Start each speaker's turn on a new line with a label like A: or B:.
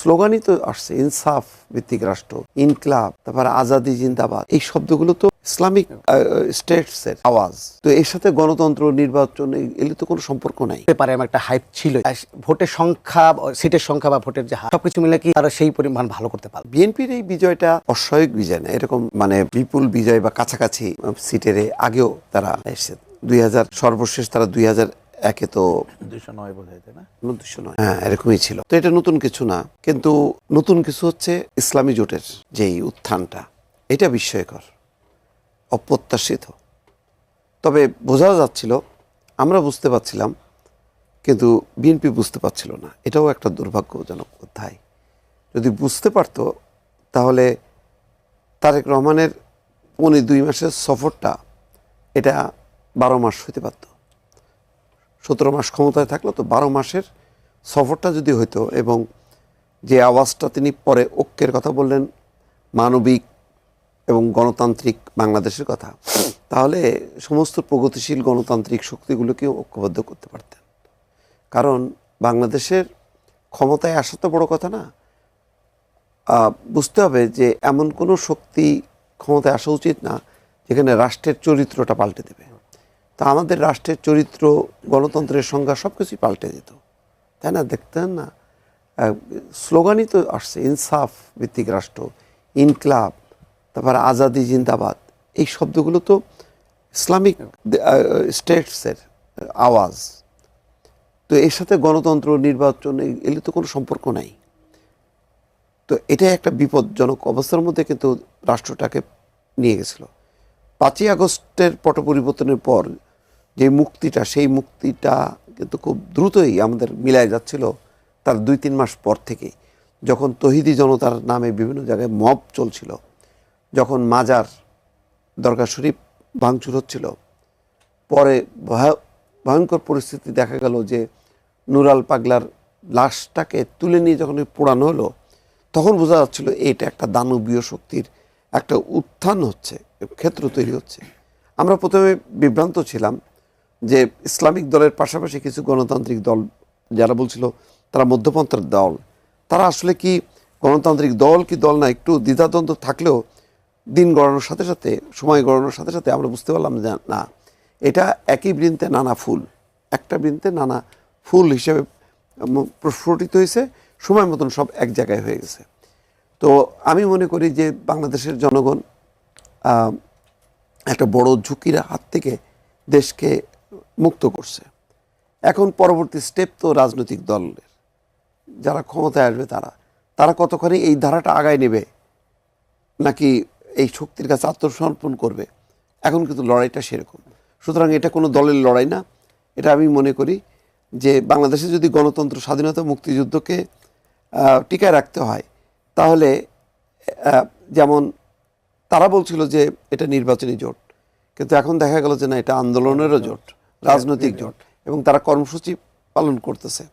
A: স্লোগানই তো আসছে ইনসাফ ভিত্তিক রাষ্ট্র ইনকলাব তারপরে আজাদি জিন্দাবাদ এই শব্দগুলো তো ইসলামিক স্টেটস এর আওয়াজ। তো এর সাথে গণতন্ত্র নির্বাচন এ- এগুলো তো কোনো সম্পর্ক নাই।
B: ব্যাপারে আমার একটা হাইপ ছিল ভোটের সংখ্যা বা সিটের সংখ্যা বা ভোটের যে সবকিছু মিলে কি তারা সেই পরিমাণ ভালো করতে পারে
A: বিএনপির এই বিজয়টা অস্বাভাবিক বিজয় না এরকম মানে বিপুল বিজয় বা কাছাকাছি সিটের আগেও তারা এসেছে। দুই হাজার সর্বশেষ তারা দুই হাজার একে তো
C: দুশো নয় বোঝাইতে না?
A: দুশো নয়। হ্যাঁ এরকমই ছিল। তো এটা নতুন কিছু না। কিন্তু নতুন কিছু হচ্ছে ইসলামী জোটের যেই উত্থানটা এটা বিস্ময়কর অপ্রত্যাশিত। তবে বোঝাও যাচ্ছিল আমরা বুঝতে পারছিলাম কিন্তু বিএনপি বুঝতে পারছিল না। এটাও একটা দুর্ভাগ্যজনক অধ্যায়। যদি বুঝতে পারতো তাহলে তারেক রহমানের পৌনে দুই মাসের সফরটা এটা বারো মাস হতে পারত। সতেরো মাস ক্ষমতায় থাকল, তো বারো মাসের সফরটা যদি হইতো এবং যে আওয়াজটা তিনি পরে ঐক্যের কথা বললেন, মানবিক এবং গণতান্ত্রিক বাংলাদেশের কথা, তাহলে সমস্ত প্রগতিশীল গণতান্ত্রিক শক্তিগুলোকে ঐক্যবদ্ধ করতে পারতেন। কারণ বাংলাদেশের ক্ষমতায় আসা তো বড় কথা না। বুঝতে হবে যে এমন কোনো শক্তি ক্ষমতায় আসা উচিত না, যেখানে রাষ্ট্রের চরিত্রটা পাল্টে দেবে। তা আমাদের রাষ্ট্রের চরিত্র, গণতন্ত্রের সংজ্ঞা সব কিছুই পাল্টে যেত তাই না? দেখতেন না? স্লোগানই তো আসছে, ইনসাফ ভিত্তিক রাষ্ট্র, ইনকলাব, তারপরে আজাদি জিন্দাবাদ। এই শব্দগুলো তো ইসলামিক স্টেটসের আওয়াজ। তো এর সাথে গণতন্ত্র, নির্বাচন এগুলো তো কোনো সম্পর্ক নাই। তো এটাই একটা বিপজ্জনক অবস্থার মধ্যে কিন্তু রাষ্ট্রটাকে নিয়ে গেছিল। পাঁচই আগস্টের পট পরিবর্তনের পর যে মুক্তিটা, সেই মুক্তিটা কিন্তু খুব দ্রুতই আমাদের মিলায় যাচ্ছিল তার দুই, তিন মাস পর থেকেই। যখন তহিদি জনতার নামে বিভিন্ন জায়গায় মব চলছিল, যখন মাজার দরগা শরীফ ভাঙচুর হচ্ছিল, পরে ভয়- ভয়ঙ্কর পরিস্থিতি দেখা গেল যে নুরাল পাগলার লাশটাকে তুলে নিয়ে যখন পোড়ানো হলো, তখন বোঝা যাচ্ছিল এটা একটা দানবীয় শক্তির একটা উত্থান হচ্ছে, ক্ষেত্র তৈরি হচ্ছে। আমরা প্রথমে বিভ্রান্ত ছিলাম যে ইসলামিক দলের পাশাপাশি কিছু গণতান্ত্রিক দল যারা বলছিল তারা মধ্যপন্থার দল, তারা আসলে কি গণতান্ত্রিক দল কি দল না একটু দ্বিধাদ্বন্দ্ব থাকলেও দিন গড়ানোর সাথে সাথে, সময় গড়ানোর সাথে সাথে আমরা বুঝতে পারলাম যে না, এটা একই বৃন্তে নানা ফুল, একটা বৃন্তে নানা ফুল হিসেবে প্রস্ফুটিত হয়েছে, সময় মতন সব এক জায়গায় হয়ে গেছে। তো আমি মনে করি যে বাংলাদেশের জনগণ একটা বড় ঝুঁকির হাত থেকে দেশকে মুক্ত করছে। এখন পরবর্তী স্টেপ তো রাজনৈতিক দলের। যারা ক্ষমতায় আসবে তারা। তারা কতখানি এই ধারাটা আগায় নেবে? নাকি এই শক্তির কাছে আত্মসমর্পণ করবে? এখন কিন্তু লড়াইটা সেরকম। সুতরাং এটা কোনো দলের লড়াই না। এটা আমি মনে করি যে বাংলাদেশে যদি গণতন্ত্র, স্বাধীনতা, মুক্তিযুদ্ধকে টিকায় রাখতে হয়, তাহলে যেমন তারা বলছিল যে এটা নির্বাচনী জোট। কিন্তু এখন দেখা গেল যে না, এটা আন্দোলনেরও জোট। রাজনৈতিক জোট এবং তারা কর্মসূচি পালন করতেছে।